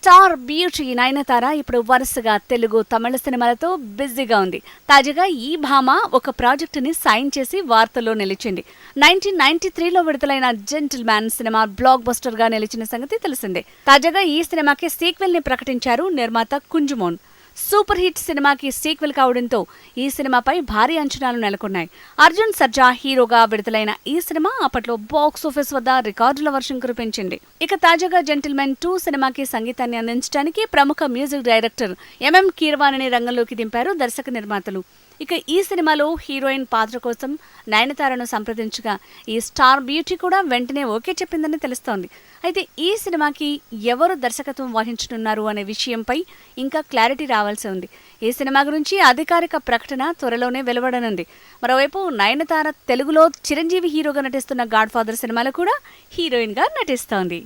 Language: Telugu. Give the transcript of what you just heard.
స్టార్ బ్యూటీ నయనతార ఇప్పుడు వరుసగా తెలుగు తమిళ సినిమాలతో బిజీగా ఉంది. తాజాగా ఈ భామ ఒక ప్రాజెక్టుని సైన్ చేసి వార్తల్లో నిలిచింది. నైన్టీన్ నైన్టీ త్రీలో విడుదలైన జెంటిల్ మ్యాన్ సినిమా బ్లాక్ బస్టర్గా నిలిచిన సంగతి తెలిసిందే. తాజాగా ఈ సినిమాకి సీక్వెల్ని ప్రకటించారు నిర్మాత కుంజుమోన్. సూపర్ హిట్ సినిమాకి సీక్వెల్ కావడంతో ఈ సినిమాపై భారీ అంచనాలు నెలకొన్నాయి. అర్జున్ సర్జా హీరోగా విడుదలైన ఈ సినిమా అప్పట్లో బాక్స్ ఆఫీస్ వద్ద రికార్డుల వర్షం కురిపించింది. ఇక తాజాగా జెంటిల్మెన్ టూ సినిమాకి సంగీతాన్ని అందించడానికి ప్రముఖ మ్యూజిక్ డైరెక్టర్ ఎంఎం కీర్వాణిని రంగంలోకి దింపారు దర్శక నిర్మాతలు. ఇక ఈ సినిమాలో హీరోయిన్ పాత్ర కోసం నయనతారను సంప్రదించగా ఈ స్టార్ బ్యూటీ కూడా వెంటనే ఓకే చెప్పిందని తెలుస్తోంది. అయితే ఈ సినిమాకి ఎవరు దర్శకత్వం వహించనున్నారు అనే విషయంపై ఇంకా క్లారిటీ రావాల్సి ఉంది. ఈ సినిమా గురించి అధికారిక ప్రకటన త్వరలోనే వెలువడనుంది. మరోవైపు నయనతార తెలుగులో చిరంజీవి హీరోగా నటిస్తున్న గాడ్ ఫాదర్ సినిమాలో కూడా హీరోయిన్గా నటిస్తోంది.